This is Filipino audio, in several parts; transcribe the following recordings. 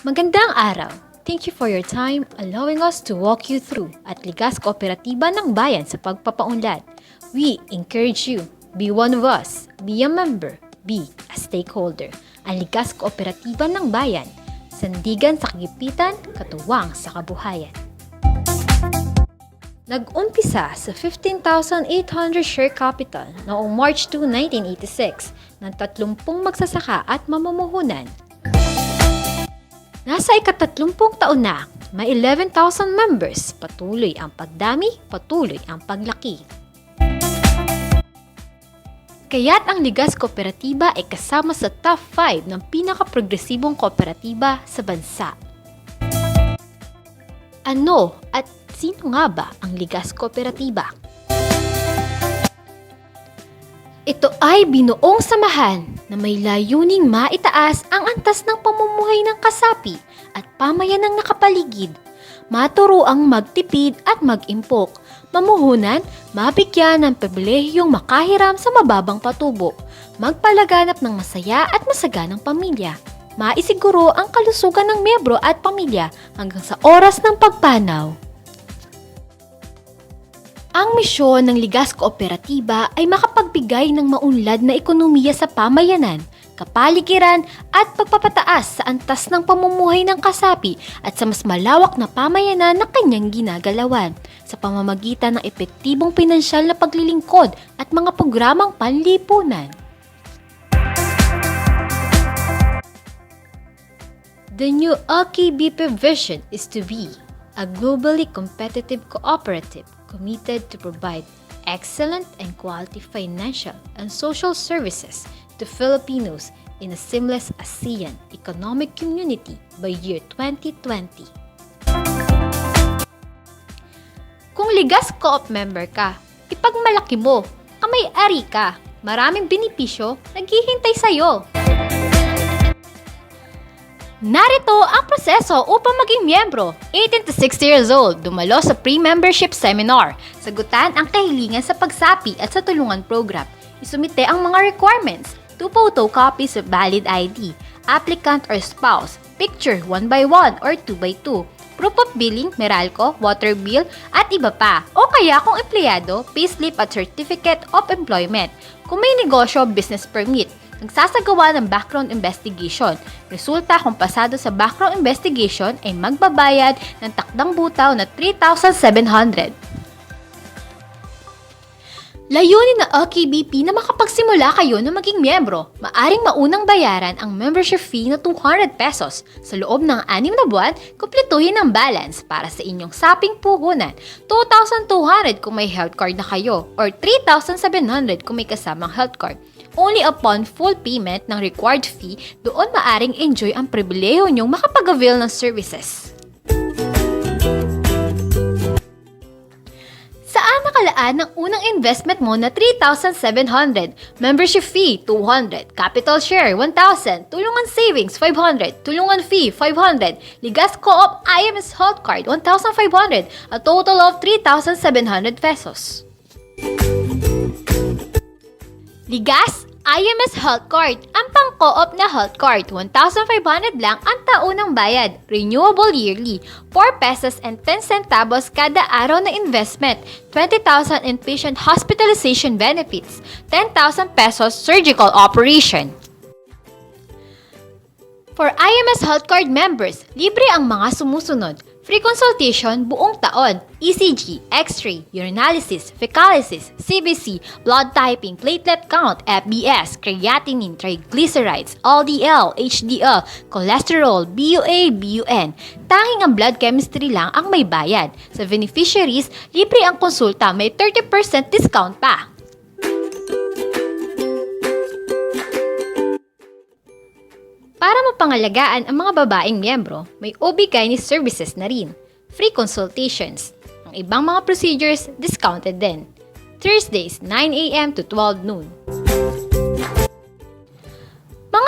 Magandang araw. Thank you for your time allowing us to walk you through at Ligas Kooperatiba ng Bayan sa pagpapaunlad. We encourage you, be one of us, be a member, be a stakeholder. Ang Ligas Kooperatiba ng Bayan, sandigan sa kagipitan, katuwang sa kabuhayan. Nag-umpisa sa 15,800 share capital noong March 2, 1986 ng 30 magsasaka at mamumuhunan Nasa ikatatlumpung taon na, may 11,000 members. Patuloy ang pagdami, patuloy ang paglaki. Kaya't ang Ligas Kooperatiba ay kasama sa top 5 ng pinaka-progresibong kooperatiba sa bansa. Ano at sino nga ba ang Ligas Kooperatiba? Ito ay binuong samahan na may layuning maitaas ang antas ng pamumuhay ng kasapi at pamayanang nakapaligid. Maturo ang magtipid at mag-impok. Mamuhunan, mabigyan ng pribilehiyong makahiram sa mababang patubo. Magpalaganap ng masaya at masaganang pamilya. Maisiguro ang kalusugan ng miyembro at pamilya hanggang sa oras ng pagpanaw. Ang misyon ng Ligas Kooperatiba ay makapagbigay ng maunlad na ekonomiya sa pamayanan, kapaligiran at pagpapataas sa antas ng pamumuhay ng kasapi at sa mas malawak na pamayanan na kanyang ginagalawan sa pamamagitan ng epektibong pinansyal na paglilingkod at mga programang panlipunan. The new LKBP vision is to be a globally competitive cooperative committed to provide excellent and quality financial and social services to Filipinos in a seamless ASEAN economic community by year 2020. Kung Ligas Co-op member ka, ipagmalaki mo, kamay-ari ka, maraming benepisyo naghihintay sa'yo. Narito ang proseso upang maging miyembro. 18 to 60 years old, dumalo sa pre-membership seminar. Sagutan ang kahilingan sa pagsapi at sa tulungan program. Isumite ang mga requirements. Two photo copies of valid ID, applicant or spouse, picture 1 by 1 or 2 by 2, proof of billing, Meralco, water bill, at iba pa. O kaya kung empleyado, payslip at certificate of employment. Kung may negosyo, business permit, nagsasagawa ng background investigation. Resulta kung pasado sa background investigation ay magbabayad ng takdang butaw na 3,700. Layunin ng LKBP na makapagsimula kayo na maging miyembro. Maaring maunang bayaran ang membership fee na 200 pesos. Sa loob ng anim na buwan, kumpletuhin ang balance para sa inyong saping puhunan. 2,200 kung may health card na kayo or 3,700 kung may kasamang health card. Only upon full payment ng required fee, doon maaring enjoy ang pribileyo nyong makapag-avail ng services. Saan nakalaan ang unang investment mo na 3,700? Membership fee, 200. Capital share, 1,000. Tulungan savings, 500. Tulungan fee, 500. Ligas Co-op IMS Health Card, 1,500. A total of 3,700 pesos. Ligas IMS Health Card. Ang pang-co-op na health card, 1,500 lang ang taunang bayad. Renewable yearly. 4 pesos and 10 centavos kada araw na investment. 20,000 inpatient hospitalization benefits. 10,000 pesos surgical operation. For IMS Health Card members, libre ang mga sumusunod. Free consultation buong taon, ECG, X-ray, urinalysis, fecalysis, CBC, blood typing, platelet count, FBS, creatinine, triglycerides, LDL, HDL, cholesterol, BUA, BUN. Tanging ang blood chemistry lang ang may bayad. Sa beneficiaries, libre ang konsulta, may 30% discount pa. Para mapangalagaan ang mga babaeng miyembro, may OB-GYN services na rin. Free consultations. Ang ibang mga procedures, discounted din. Thursdays, 9 a.m. to 12 noon.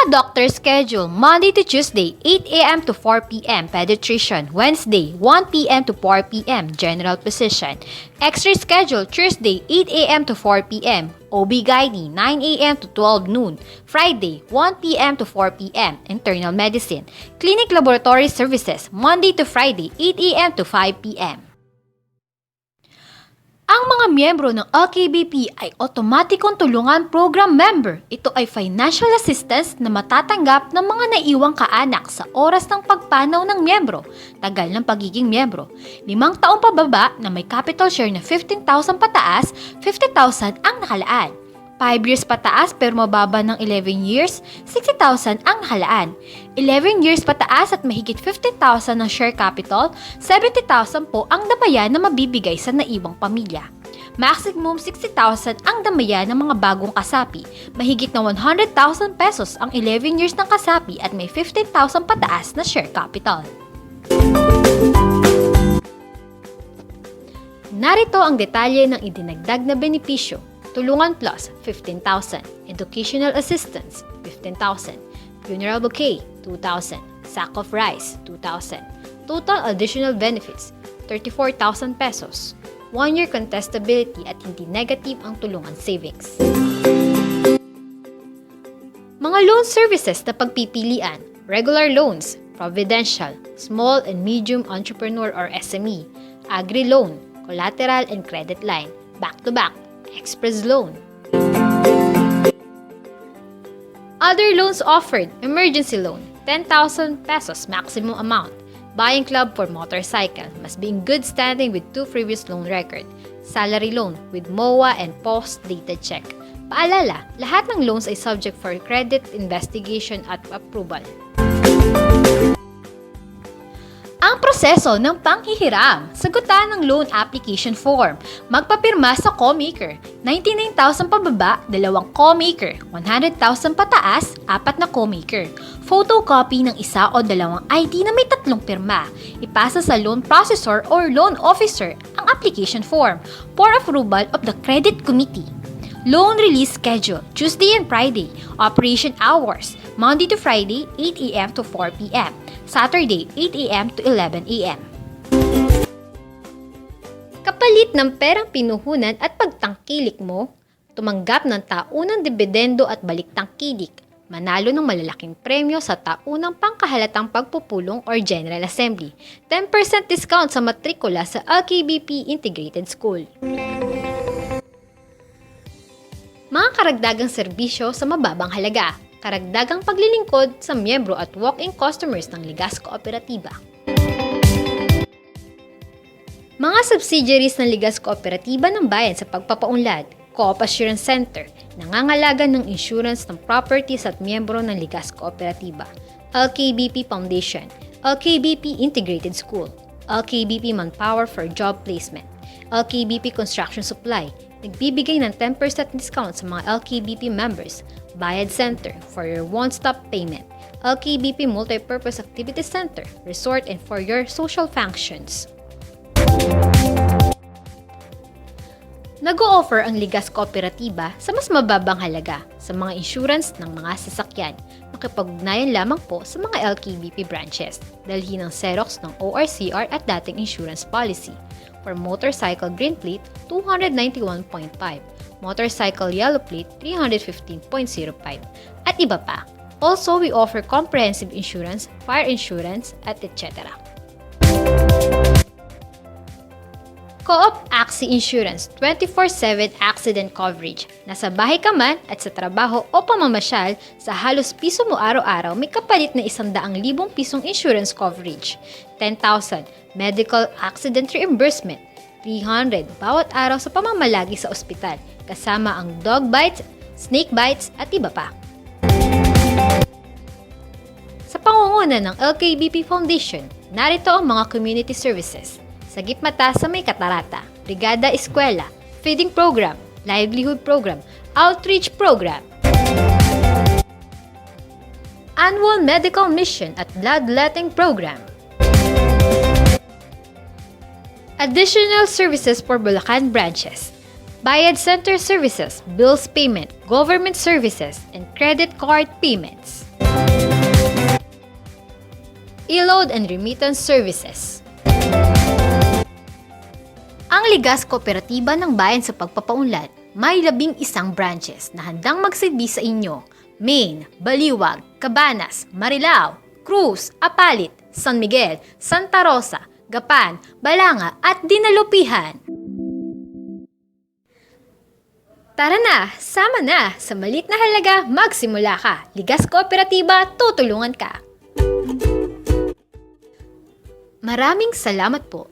Mga doctor schedule, Monday to Tuesday, 8 a.m. to 4 p.m. pediatrician, Wednesday, 1 p.m. to 4 p.m. general physician. X-ray schedule, Tuesday, 8 a.m. to 4 p.m. OB-GYN, 9 a.m. to 12 noon. Friday, 1 p.m. to 4 p.m. Internal medicine. Clinic laboratory services, Monday to Friday, 8 a.m. to 5 p.m. Ang mga miyembro ng LKBP ay otomatikong tulungan program member. Ito ay financial assistance na matatanggap ng mga naiwang kaanak sa oras ng pagpanaw ng miyembro, tagal ng pagiging miyembro. Limang taong pababa na may capital share na 15,000 pataas, 50,000 ang nakalaan. 5 years pataas pero mababa ng 11 years, 60,000 ang nakalaan. 11 years pataas at mahigit 50,000 ng share capital, 70,000 po ang damayan na mabibigay sa naiwang pamilya. Maximum 60,000 ang damayan ng mga bagong kasapi. Mahigit na 100,000 pesos ang 11 years ng kasapi at may 15,000 pataas na share capital. Narito ang detalye ng idinagdag na benepisyo. Tulungan Plus, 15,000. Educational Assistance, 15,000. Funeral Bouquet, 2,000. Sack of Rice, 2,000. Total Additional Benefits, 34,000 pesos. One-year contestability at hindi negative ang tulungan savings. Mga loan services na pagpipilian, regular loans, providential, small and medium entrepreneur or SME, agri-loan, collateral and credit line, back-to-back, express loan. Other loans offered, emergency loan, 10,000 pesos maximum amount. Buying club for motorcycle must be in good standing with two previous loan record. Salary loan with MOA and post-dated check. Paalala, lahat ng loans ay subject for credit investigation at approval. Ang proseso ng panghihiram, sagutan ng loan application form, magpapirma sa co-maker, 99,000 pababa, dalawang co-maker, 100,000 pataas, apat na co-maker, photocopy ng isa o dalawang ID na may tatlong pirma, ipasa sa loan processor or loan officer ang application form for approval of the credit committee. Loan release schedule, Tuesday and Friday. Operation hours, Monday to Friday, 8 a.m. to 4 p.m. Saturday, 8 a.m. to 11 a.m. Kapalit ng perang pinuhunan at pagtangkilik mo, tumanggap ng taunang dibidendo at baliktangkilik, manalo ng malalaking premyo sa taunang pangkahalatang pagpupulong or General Assembly, 10% discount sa matrikula sa LKBP Integrated School. Mga karagdagang serbisyo sa mababang halaga, karagdagang paglilingkod sa miyembro at walk-in customers ng Ligas Kooperatiba. Mga subsidiaries ng Ligas Kooperatiba ng Bayan sa pagpapaunlad, Co-op Assurance Center, nangangalaga ng insurance ng properties at miyembro ng Ligas Kooperatiba, LKBP Foundation, LKBP Integrated School, LKBP Manpower for Job Placement, LKBP Construction Supply, nagbibigay ng 10% discount sa mga LKBP members, Bayad Center for your one-stop payment, LKBP Multipurpose Activity Center, Resort and for your social functions. Nag-o-offer ang Ligas Kooperatiba sa mas mababang halaga sa mga insurance ng mga sasakyan. Makipag-ugnayan lamang po sa mga LKBP branches. Dalhin ng Xerox ng ORCR at dating insurance policy. For motorcycle green plate, 291.5. Motorcycle yellow plate, 315.05. At iba pa. Also, we offer comprehensive insurance, fire insurance, at etc. Co-op Axi Insurance 24-7 accident coverage. Nasa bahay ka man at sa trabaho o pamamasyal, sa halos piso mo araw-araw may kapalit na 100,000 pisong insurance coverage. 10,000 medical accident reimbursement. 300 bawat araw sa pamamalagi sa ospital, kasama ang dog bites, snake bites at iba pa. Sa pangunguna ng LKBP Foundation, narito ang mga community services. Sagip Mata sa May Katarata, Brigada Eskwela, Feeding Program, Livelihood Program, Outreach Program, Annual Medical Mission at Bloodletting Program. Additional services for Bulacan branches. Bayad Center Services, Bills Payment, Government Services, and Credit Card Payments. e-load and remittance services. Ligas Kooperatiba ng Bayan sa Pagpapaunlad may labing isang branches na handang magsilbi sa inyo. Maine, Baliwag, Cabanas, Marilao, Cruz, Apalit, San Miguel, Santa Rosa, Gapan, Balanga at Dinalupihan. Tara na, sama na. Sa malit na halaga, magsimula ka. Ligas Kooperatiba, tutulungan ka. Maraming salamat po